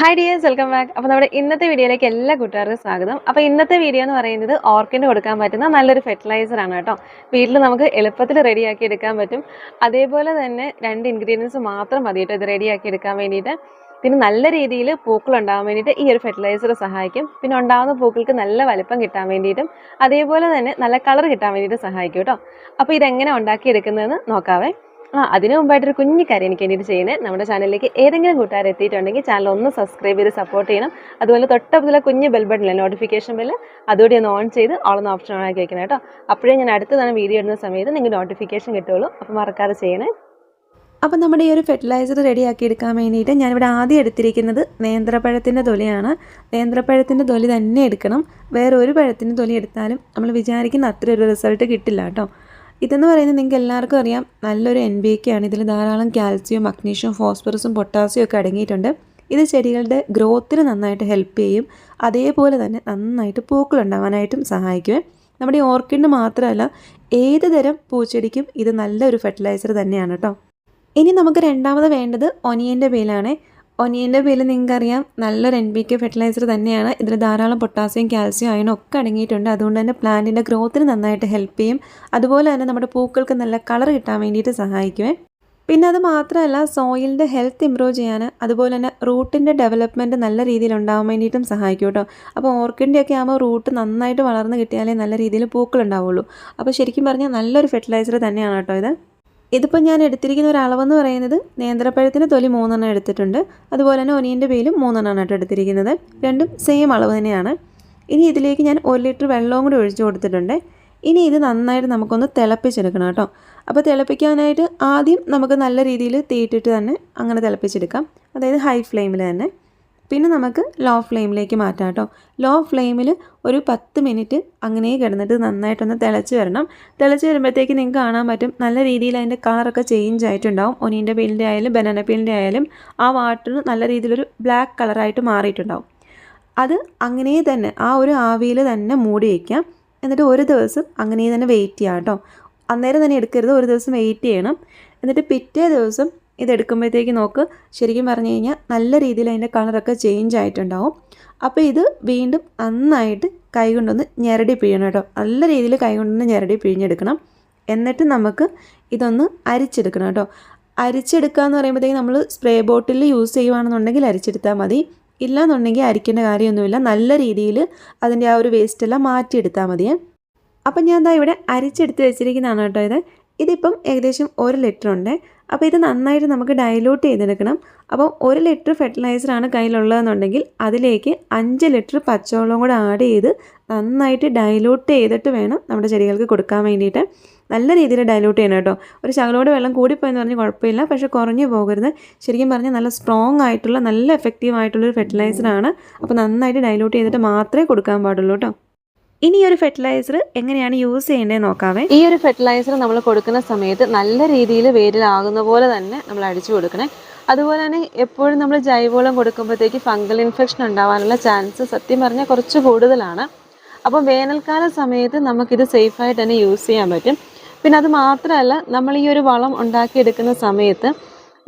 Hi dears welcome back അപ്പോൾ നമ്മുടെ ഇന്നത്തെ വീഡിയോയിലേക്ക് എല്ലാ കൂട്ടുകാർക്കും സ്വാഗതം. അപ്പോൾ ഇന്നത്തെ വീഡിയോ എന്ന് പറയുന്നത് ഓർക്കിന്റെ കൊടുക്കാൻ പറ്റുന്ന നല്ലൊരു ഫെർട്ടിലൈസർ ആണ് കേട്ടോ. വീട്ടിൽ നമുക്ക് എളുപ്പത്തിൽ റെഡിയാക്കി എടുക്കാൻ പറ്റും. അതേപോലെ തന്നെ രണ്ട് ഇൻഗ്രീഡിയൻസ് മാത്രം മതി കേട്ടോ ഇത് റെഡിയാക്കി എടുക്കാൻ വേണ്ടിയിട്ട്. പിന്നെ നല്ല രീതിയിൽ പൂക്കൾ ഉണ്ടാകാൻ വേണ്ടിയിട്ട് ഈ ഒരു ഫെർട്ടിലൈസർ സഹായിക്കും. പിന്നെ ഉണ്ടാകുന്ന പൂക്കൾക്ക് നല്ല വലിപ്പം കിട്ടാൻ വേണ്ടിയിട്ടും അതേപോലെ തന്നെ നല്ല കളർ കിട്ടാൻ വേണ്ടിയിട്ട് സഹായിക്കും കേട്ടോ. അപ്പോൾ ഇതെങ്ങനെ ഉണ്ടാക്കിയെടുക്കുന്നതെന്ന് നോക്കാവേ. ആ അതിനു മുമ്പായിട്ടൊരു കുഞ്ഞു കാര്യം എനിക്ക് വേണ്ടിയിട്ട് ചെയ്യുന്നത്. നമ്മുടെ ചാനലിലേക്ക് ഏതെങ്കിലും കൂട്ടുകാർ എത്തിയിട്ടുണ്ടെങ്കിൽ ചാനൽ ഒന്ന് സബ്സ്ക്രൈബ് ചെയ്ത് സപ്പോർട്ട് ചെയ്യണം. അതുപോലെ തൊട്ടപ്പത്തിലെ കുഞ്ഞ് ബെൽ ബട്ടണിലെ നോട്ടിഫിക്കേഷൻ ബെല്ല് അതുകൂടി ഒന്ന് ഓൺ ചെയ്ത് ഓളൊന്ന് ഓപ്ഷൻ ഓൺ ആക്കി വെക്കണം കേട്ടോ. അപ്പോഴേ ഞാൻ അടുത്തതാണ് വീഡിയോ ഇടുന്ന സമയത്ത് നിങ്ങൾക്ക് നോട്ടിഫിക്കേഷൻ കിട്ടുള്ളൂ അപ്പോൾ മറക്കാതെ ചെയ്യണേ. അപ്പോൾ നമ്മുടെ ഈ ഒരു ഫെർട്ടിലൈസർ റെഡിയാക്കി എടുക്കാൻ വേണ്ടിയിട്ട് ഞാനിവിടെ ആദ്യം എടുത്തിരിക്കുന്നത് നേന്ത്രപ്പഴത്തിന്റെ തൊലിയാണ്. നേന്ത്രപ്പഴത്തിന്റെ തൊലി തന്നെ എടുക്കണം. വേറെ ഒരു പഴത്തിന്റെ തൊലി എടുത്താലും നമ്മൾ വിചാരിക്കുന്ന അത്ര ഒരു റിസൾട്ട് കിട്ടില്ല കേട്ടോ. ഇതെന്ന് പറയുന്നത് നിങ്ങൾക്ക് എല്ലാവർക്കും അറിയാം. നല്ലൊരു എൻ ബി കെ ആണ്. ഇതിൽ ധാരാളം കാൽസ്യം മഗ്നീഷ്യം ഫോസ്ഫറസും പൊട്ടാസ്യം ഒക്കെ അടങ്ങിയിട്ടുണ്ട്. ഇത് ചെടികളുടെ ഗ്രോത്തിന് നന്നായിട്ട് ഹെൽപ്പ് ചെയ്യും. അതേപോലെ തന്നെ നന്നായിട്ട് പൂക്കൾ ഉണ്ടാവാനായിട്ടും സഹായിക്കും. നമ്മുടെ ഓർക്കിഡിന് മാത്രമല്ല ഏത് തരം പൂച്ചെടിക്കും ഇത് നല്ലൊരു ഫെർട്ടിലൈസർ തന്നെയാണ് കേട്ടോ ഇനി നമുക്ക് രണ്ടാമത് വേണ്ടത് ഒനിയന്റെ പേലാണ് ഒനിയന്റെ പേര് നിങ്ങൾക്കറിയാം നല്ലൊരു എൻ ബി കെ ഫെർട്ടിലൈസർ തന്നെയാണ്. ഇതിൽ ധാരാളം പൊട്ടാസ്യം കാൽസ്യം അയണും ഒക്കെ അടങ്ങിയിട്ടുണ്ട്. അതുകൊണ്ട് തന്നെ പ്ലാന്റിന്റെ ഗ്രോത്തിന് നന്നായിട്ട് ഹെൽപ്പ് ചെയ്യും. അതുപോലെ തന്നെ നമ്മുടെ പൂക്കൾക്ക് നല്ല കളർ കിട്ടാൻ വേണ്ടിയിട്ട് സഹായിക്കുമേ പിന്നെ അത് മാത്രമല്ല സോയിലിന്റെ ഹെൽത്ത് ഇമ്പ്രൂവ് ചെയ്യാൻ അതുപോലെ തന്നെ റൂട്ടിന്റെ ഡെവലപ്മെന്റ് നല്ല രീതിയിൽ ഉണ്ടാവാൻ വേണ്ടിയിട്ടും സഹായിക്കും കേട്ടോ. അപ്പോൾ ഓർക്കിഡിന്റെ ഒക്കെ ആകുമ്പോൾ റൂട്ട് നന്നായിട്ട് വളർന്ന് കിട്ടിയാലേ നല്ല രീതിയിൽ പൂക്കൾ ഉണ്ടാവുള്ളൂ. അപ്പോൾ ശരിക്കും പറഞ്ഞാൽ നല്ലൊരു ഫെർട്ടിലൈസർ തന്നെയാണ് കേട്ടോ ഇത്. ഇതിപ്പോൾ ഞാൻ എടുത്തിരിക്കുന്ന ഒരു അളവെന്ന് പറയുന്നത് നേന്ത്രപ്പഴത്തിന് തൊലി മൂന്നെണ്ണം എടുത്തിട്ടുണ്ട്. അതുപോലെ തന്നെ ഒനിയന്റെ പേലും മൂന്നെണ്ണമാണ് കേട്ടോ എടുത്തിരിക്കുന്നത്. രണ്ടും സെയിം അളവ് തന്നെയാണ്. ഇനി ഇതിലേക്ക് ഞാൻ ഒരു ലിറ്റർ വെള്ളവും കൂടി ഒഴിച്ചു കൊടുത്തിട്ടുണ്ട്. ഇനി ഇത് നന്നായിട്ട് നമുക്കൊന്ന് തിളപ്പിച്ചെടുക്കണം കേട്ടോ. അപ്പോൾ തിളപ്പിക്കാനായിട്ട് ആദ്യം നമുക്ക് നല്ല രീതിയിൽ തീയിട്ടിട്ട് തന്നെ അങ്ങനെ തിളപ്പിച്ചെടുക്കാം. അതായത് ഹൈ ഫ്ലെയിമിൽ തന്നെ. പിന്നെ നമുക്ക് ലോ ഫ്ലെയിമിലേക്ക് മാറ്റാം കേട്ടോ. ലോ ഫ്ലെയിമിൽ ഒരു പത്ത് മിനിറ്റ് അങ്ങനെ കിടന്നിട്ട് നന്നായിട്ടൊന്ന് തിളച്ച് വരണം. തിളച്ച് വരുമ്പോഴത്തേക്ക് നിങ്ങൾക്ക് കാണാൻ പറ്റും നല്ല രീതിയിൽ അതിന്റെ കളറൊക്കെ ചേഞ്ച് ആയിട്ടുണ്ടാവും. ഒനീന്റെ പീലിന്റെ ആയാലും ബനാന പീലിന്റെ ആയാലും ആ വാട്ടർ നല്ല രീതിയിലൊരു ബ്ലാക്ക് കളറായിട്ട് മാറിയിട്ടുണ്ടാവും. അത് അങ്ങനെ തന്നെ ആ ഒരു ആവിയിൽ തന്നെ മൂടി വയ്ക്കാം എന്നിട്ട് ഒരു ദിവസം അങ്ങനെ തന്നെ വെയിറ്റ് ചെയ്യാം കേട്ടോ. അന്നേരം തന്നെ എടുക്കരുത് ഒരു ദിവസം വെയിറ്റ് ചെയ്യണം. എന്നിട്ട് പിറ്റേ ദിവസം ഇതെടുക്കുമ്പോഴത്തേക്ക് നോക്ക് ശരിക്കും പറഞ്ഞു കഴിഞ്ഞാൽ നല്ല രീതിയിൽ അതിന്റെ കളറൊക്കെ ചേഞ്ച് ആയിട്ടുണ്ടാവും. അപ്പോൾ ഇത് വീണ്ടും നന്നായിട്ട് കൈ കൊണ്ടൊന്ന് ഞെരടി പിഴണം കേട്ടോ. നല്ല രീതിയിൽ കൈ കൊണ്ടൊന്ന് ഞെരടി പിഴിഞ്ഞെടുക്കണം. എന്നിട്ട് നമുക്ക് ഇതൊന്ന് അരിച്ചെടുക്കണം കേട്ടോ. അരിച്ചെടുക്കുക എന്ന് പറയുമ്പോഴത്തേക്ക് നമ്മൾ സ്പ്രേ ബോട്ടിൽ യൂസ് ചെയ്യുവാണെന്നുണ്ടെങ്കിൽ അരിച്ചെടുത്താൽ മതി. ഇല്ലാന്നുണ്ടെങ്കിൽ അരിക്കേണ്ട കാര്യമൊന്നുമില്ല. നല്ല രീതിയിൽ അതിന്റെ ആ ഒരു വേസ്റ്റെല്ലാം മാറ്റിയെടുത്താൽ മതിയേ. അപ്പം ഞാൻ എന്താ ഇവിടെ അരിച്ചെടുത്ത് വെച്ചിരിക്കുന്നതാണ് കേട്ടോ ഇത്. ഇതിപ്പം ഏകദേശം ഒരു ലിറ്റർ ഉണ്ട്. അപ്പോൾ ഇത് നന്നായിട്ട് നമുക്ക് ഡൈലൂട്ട് ചെയ്തെടുക്കണം. അപ്പം ഒരു ലിറ്റർ ഫെർട്ടിലൈസറാണ് കയ്യിലുള്ളതെന്നുണ്ടെങ്കിൽ അതിലേക്ക് അഞ്ച് ലിറ്റർ പച്ചവെള്ളം കൂടെ ആഡ് ചെയ്ത് നന്നായിട്ട് ഡൈലൂട്ട് ചെയ്തിട്ട് വേണം നമ്മുടെ ചെടികൾക്ക് കൊടുക്കാൻ വേണ്ടിയിട്ട്. നല്ല രീതിയിൽ ഡൈലൂട്ട് ചെയ്യണം കേട്ടോ. ഒരു ശകലോട് വെള്ളം കൂടിപ്പോയെന്ന് പറഞ്ഞാൽ കുഴപ്പമില്ല. പക്ഷേ കുറഞ്ഞു പോകരുത്. ശരിക്കും പറഞ്ഞാൽ നല്ല സ്ട്രോങ് ആയിട്ടുള്ള നല്ല എഫക്റ്റീവ് ആയിട്ടുള്ളൊരു ഫെർട്ടിലൈസറാണ് അപ്പോൾ നന്നായിട്ട് ഡൈലൂട്ട് ചെയ്തിട്ട് മാത്രമേ കൊടുക്കാൻ പാടുള്ളൂ കേട്ടോ. ഇനി ഒരു ഫെർട്ടിലൈസർ എങ്ങനെയാണ് യൂസ് ചെയ്യേണ്ടത് നോക്കാവേ? ഈ ഒരു ഫെർട്ടിലൈസർ നമ്മൾ കൊടുക്കുന്ന സമയത്ത് നല്ല രീതിയിൽ വേരിലാകുന്ന പോലെ തന്നെ നമ്മൾ അടിച്ചു കൊടുക്കണേ. അതുപോലെ തന്നെ എപ്പോഴും നമ്മൾ ജൈവവളം കൊടുക്കുമ്പോഴത്തേക്ക് ഫംഗൽ ഇൻഫെക്ഷൻ ഉണ്ടാവാനുള്ള ചാൻസ് സത്യം പറഞ്ഞാൽ കുറച്ച് കൂടുതലാണ്. അപ്പോൾ വേനൽക്കാല സമയത്ത് നമുക്കിത് സേഫായിട്ട് തന്നെ യൂസ് ചെയ്യാൻ പറ്റും. പിന്നെ അത് മാത്രമല്ല നമ്മൾ ഈ ഒരു വളം ഉണ്ടാക്കിയെടുക്കുന്ന സമയത്ത്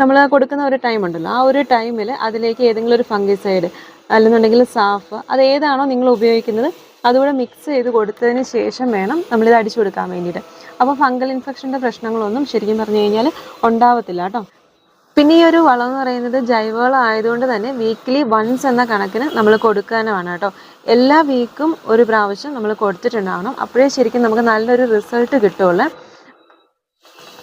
നമ്മൾ കൊടുക്കുന്ന ഒരു ടൈം ഉണ്ടല്ലോ ആ ഒരു ടൈമിൽ അതിലേക്ക് ഏതെങ്കിലും ഒരു ഫംഗിസൈഡ് അല്ലെന്നുണ്ടെങ്കിൽ സാഫ്. അത് ഏതാണോ നിങ്ങൾ ഉപയോഗിക്കുന്നത് അതുകൂടെ മിക്സ് ചെയ്ത് കൊടുത്തതിന് ശേഷം വേണം നമ്മളിത് അടിച്ചു കൊടുക്കാൻ വേണ്ടിയിട്ട്. അപ്പോൾ ഫംഗൽ ഇൻഫെക്ഷന്റെ പ്രശ്നങ്ങളൊന്നും ശരിക്കും പറഞ്ഞു കഴിഞ്ഞാൽ ഉണ്ടാവത്തില്ല കേട്ടോ. പിന്നെ ഈ ഒരു വളം എന്ന് പറയുന്നത് ജൈവവളം ആയതുകൊണ്ട് തന്നെ വീക്ക്ലി വൺസ് എന്ന കണക്കിന് നമ്മൾ കൊടുക്കാനുമാണ് കേട്ടോ. എല്ലാ വീക്കും ഒരു പ്രാവശ്യം നമ്മൾ കൊടുത്തിട്ടുണ്ടാവണം. അപ്പോഴേ ശരിക്കും നമുക്ക് നല്ലൊരു റിസൾട്ട് കിട്ടുള്ളൂ.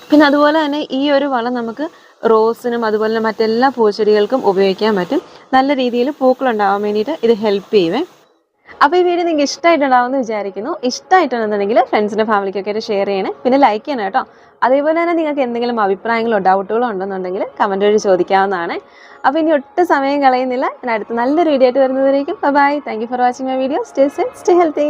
പിന്നെ അതുപോലെ തന്നെ ഈ ഒരു വളം നമുക്ക് റോസിനും അതുപോലെ തന്നെ മറ്റെല്ലാ പൂച്ചെടികൾക്കും ഉപയോഗിക്കാൻ പറ്റും. നല്ല രീതിയിൽ പൂക്കൾ ഉണ്ടാവാൻ വേണ്ടിയിട്ട് ഇത് ഹെൽപ്പ് ചെയ്യുവേ. അപ്പോൾ ഈ വീഡിയോ നിങ്ങൾക്ക് ഇഷ്ടമായിട്ടുണ്ടാവുമെന്ന് വിചാരിക്കുന്നു. ഇഷ്ടമായിട്ടുണ്ടെന്നുണ്ടെങ്കിൽ ഫ്രണ്ട്സിന്റെ ഫാമിലിക്കൊക്കെ ആയിട്ട് ഷെയർ ചെയ്യണേ. പിന്നെ ലൈക്ക് ചെയ്യണം കേട്ടോ. അതേപോലെ തന്നെ നിങ്ങൾക്ക് എന്തെങ്കിലും അഭിപ്രായങ്ങളോ ഡൗട്ടുകളോ ഉണ്ടെന്നുണ്ടെങ്കിൽ കമന്റ് വഴി ചോദിക്കാവുന്നതാണ്. അപ്പോൾ ഇനി ഒട്ടും സമയം കളയുന്നില്ല. ഞാൻ അടുത്ത നല്ലൊരു വീഡിയോ ആയിട്ട് വരുന്നതായിരിക്കും bye thank you for watching my video stay safe stay healthy